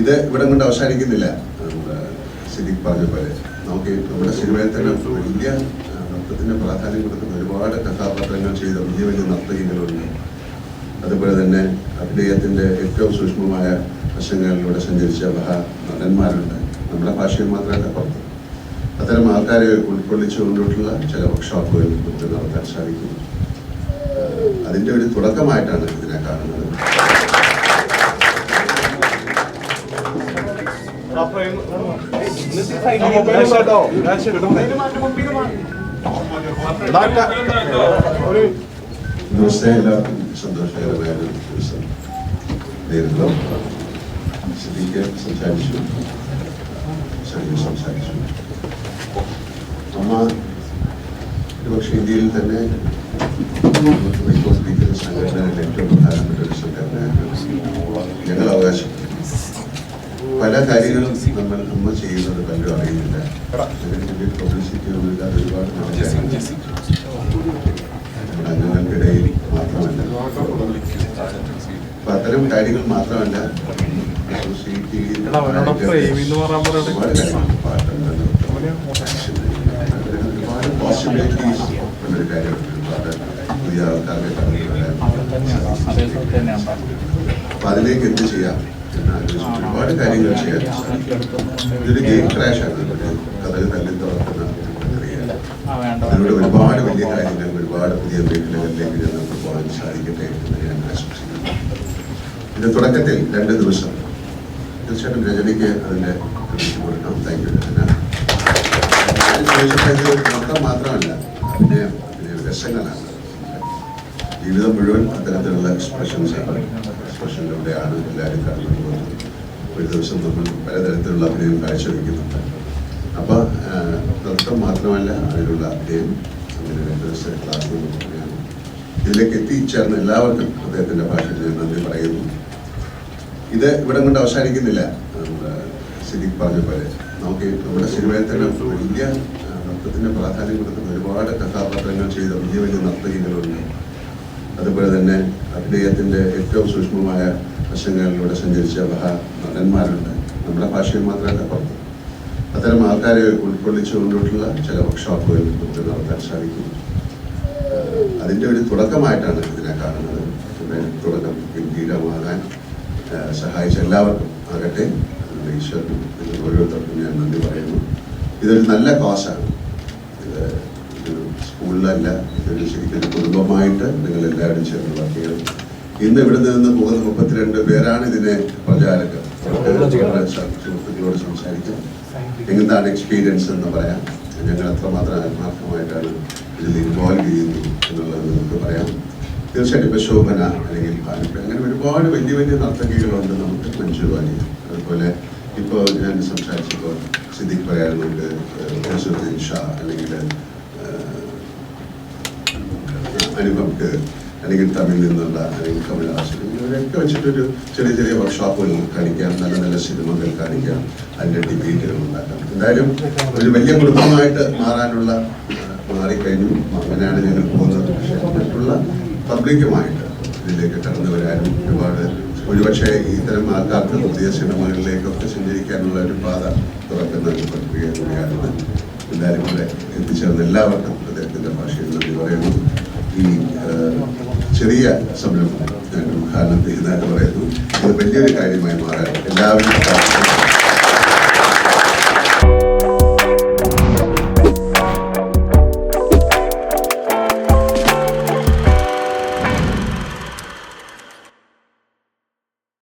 ഇത് ഇവിടെ കൊണ്ട് അവസാനിക്കുന്നില്ല. സിദ്ദിഖ് പറഞ്ഞ പോലെ. നമുക്ക് നമ്മുടെ സിനിമയിൽ തന്നെ വലിയ നൃത്തത്തിന്റെ പ്രാധാന്യം കൊടുക്കുന്ന ഒരുപാട് കഥാപാത്രങ്ങൾ ചെയ്ത വലിയ വലിയ നർത്തകികളുണ്ട്. അതുപോലെ തന്നെ അഭിനയത്തിന്റെ ഏറ്റവും സൂക്ഷ്മമായ വശങ്ങളിലൂടെ സഞ്ചരിച്ച മഹാ നടന്മാരുണ്ട് നമ്മുടെ ഭാഷയിൽ മാത്രമല്ല പുറത്ത്. അത്തരം ആൾക്കാരെ ഉൾക്കൊള്ളിച്ചുകൊണ്ടിട്ടുള്ള ചില വർക്ക്ഷോപ്പുകൾ നമുക്ക് നടത്താൻ സാധിക്കും. അതിന്റെ ഒരു തുടക്കമായിട്ടാണ് ഇതിനെ കാണുന്നത്. ദിവസത്തെ എല്ലാവർക്കും സന്തോഷകരമായ ഒരു ദിവസം നേരിടുന്നു സിദ്ദിഖ് സംസാരിച്ചു. സജീവ് സംസാരിച്ചു. അമ്മ ഒരുപക്ഷെ ഇന്ത്യയിൽ തന്നെ റിപ്പോർട്ടിക്കുന്ന സംഘടനകളിൽ ഏറ്റവും പ്രധാനപ്പെട്ട ഒരു സംഘടനയാണ് ഞങ്ങൾ അവകാശം പല കാര്യങ്ങളും അമ്മ ചെയ്യുന്നത് പലരും അറിയുന്നില്ല അതിന് പബ്ലിസിറ്റി ഒന്നുമില്ലാതെ ഒരുപാട് അംഗങ്ങൾക്കിടയിൽ മാത്രമല്ല. അപ്പൊ അത്തരം കാര്യങ്ങൾ മാത്രമല്ല അസോസിയേറ്റ്. ഒരുപാട് കാര്യങ്ങൾ അപ്പൊ അതിലേക്ക് എന്ത് ചെയ്യാം ഒരുപാട് കാര്യങ്ങൾ ചെയ്യാൻ ഇതൊരു ഗെയിം ക്രാഷ് ആണ്. കഥകൾ തല്ലിൽ തുറക്കുന്ന അതിലൂടെ ഒരുപാട് വലിയ കാര്യങ്ങൾ ഒരുപാട് പുതിയ മേഖലകളിലേക്ക് നമുക്ക് പോകാൻ സാധിക്കട്ടെ എന്ന് ഞാൻ ആശംസിക്കുന്നു. ഇത് തുടക്കത്തിൽ രണ്ട് ദിവസം. തീർച്ചയായിട്ടും രജനിക്ക് അതിന്റെ ക്രെഡിറ്റ് കൊടുക്കണം. Thank you Rachana. മൊത്തം മാത്രമല്ല അഭിനയ രസങ്ങളാണ്. ജീവിതം മുഴുവൻ അത്തരത്തിലുള്ള എക്സ്പ്രഷൻസ് ആണ്. എക്സ്പ്രഷനിലൂടെയാണ് എല്ലാവരും കടന്നു പോകുന്നത് ഒരു ദിവസം നമ്മൾ പലതരത്തിലുള്ള അഭിനയം കാഴ്ചവെക്കുന്നുണ്ട്. അപ്പൊ ആ, നൃത്തം മാത്രമല്ല അതിലുള്ള അഭിനയം അങ്ങനെ രണ്ട് ദിവസത്തെ ക്ലാസ് നമുക്കറിയാം ഇതിലേക്ക് എത്തിച്ചേർന്ന എല്ലാവർക്കും അദ്ദേഹത്തിന്റെ ഭാഷയിൽ ഞാൻ നന്ദി പറയുന്നു. ഇത് ഇവിടെ കൊണ്ട് അവസാനിക്കുന്നില്ല. സിദ്ദിഖ് പറഞ്ഞ പോലെ. നമുക്ക് നമ്മുടെ സിനിമയിൽ തന്നെ വലിയ നൃത്തത്തിന്റെ പ്രാധാന്യം കൊടുക്കുന്ന ഒരുപാട് കഥാപാത്രങ്ങൾ ചെയ്ത വലിയ വലിയ നർത്തകികളുണ്ട്. അതുപോലെ തന്നെ അഭിനയത്തിന്റെ ഏറ്റവും സൂക്ഷ്മമായ വശങ്ങളിലൂടെ സഞ്ചരിച്ച മഹാ നടന്മാരുണ്ട് നമ്മുടെ ഭാഷയിൽ മാത്രമല്ല പുറത്ത്. അത്തരം ആൾക്കാരെ ഉൾക്കൊള്ളിച്ചുകൊണ്ടുള്ള ചില വർക്ക്ഷോപ്പുകൾ നമുക്ക് നടത്താൻ സാധിക്കും. അതിന്റെ ഒരു തുടക്കമായിട്ടാണ് ഇതിനെ കാണുന്നത്. തുടക്കം ഗംഭീരമാകാൻ സഹായിച്ച എല്ലാവർക്കും ആകട്ടെ. ഈശ്വരനും ഓരോരുത്തർക്കും ഞാൻ നന്ദി പറയുന്നു. ഇതൊരു നല്ല കോസാണ് സ്കൂളിലല്ല ഇതൊരു ശരിക്കും കുടുംബമായിട്ട് നിങ്ങൾ എല്ലാവരും ചേർന്ന് വർക്ക് ചെയ്യണം ഇന്ന് ഇവിടെ നിന്ന് പോകുന്ന മുപ്പത്തിരണ്ട് പേരാണ് ഇതിനെ പ്രചാരകർ. സുഹൃത്തുക്കളോട് സംസാരിക്കും. എന്താണ് എക്സ്പീരിയൻസ് എന്ന് പറയാം. ഞങ്ങൾ എത്രമാത്രം ആത്മാർത്ഥമായിട്ടാണ് ഇതിൽ ഇൻവോൾവ് ചെയ്യുന്നു എന്നുള്ളത് നമുക്ക് പറയാം. തീർച്ചയായിട്ടും ഇപ്പോൾ ശോഭന അല്ലെങ്കിൽ പാലപ്പ അങ്ങനെ ഒരുപാട് വലിയ വലിയ നർത്തകികളുണ്ട് നമുക്ക് മഞ്ജുവാനി അതുപോലെ ഇപ്പോൾ ഞാൻ സംസാരിച്ചപ്പോൾ സിദ്ദിഖ് പറയാറുണ്ട് ഷാ അല്ലെങ്കിൽ അനുപംക്ക് അല്ലെങ്കിൽ തമിഴിൽ നിന്നുള്ള അല്ലെങ്കിൽ കമലഹാസൻ ഇവരൊക്കെ വെച്ചിട്ടൊരു ചെറിയ ചെറിയ വർക്ക്ഷോപ്പുകൾ കാണിക്കാം നല്ല നല്ല സിനിമകൾ കാണിക്കാം അതിന്റെ ഡിബേറ്റുകൾ ഉണ്ടാക്കാം. എന്തായാലും ഒരു വലിയ കുടുംബമായിട്ട് മാറാനുള്ള മാറിക്കഴിഞ്ഞു. അങ്ങനെയാണ് ഞങ്ങൾ പോകുന്നത്. പക്ഷേ മറ്റുള്ള പബ്ലിക്കുമായിട്ട് ഇതിലേക്ക് കടന്നു വരാനും ഒരുപാട് ഒരുപക്ഷെ ഇത്തരം ആൾക്കാർക്ക് പുതിയ സിനിമകളിലേക്കൊക്കെ സഞ്ചരിക്കാനുള്ള ഒരു പാത തുറക്കുന്ന ഒരു പ്രക്രിയ കൂടിയാണ്. എല്ലാവരും കൂടെ എത്തിച്ചേർന്ന എല്ലാവർക്കും അദ്ദേഹത്തിന്റെ ഭാഷയിൽ നന്ദി പറയുന്നു. ഈ ചെറിയ സംരംഭം ഉദ്ഘാടനം ചെയ്യുന്നതായിട്ട് പറയുന്നു. ഇത് വലിയൊരു കാര്യമായി മാറാൻ എല്ലാവരും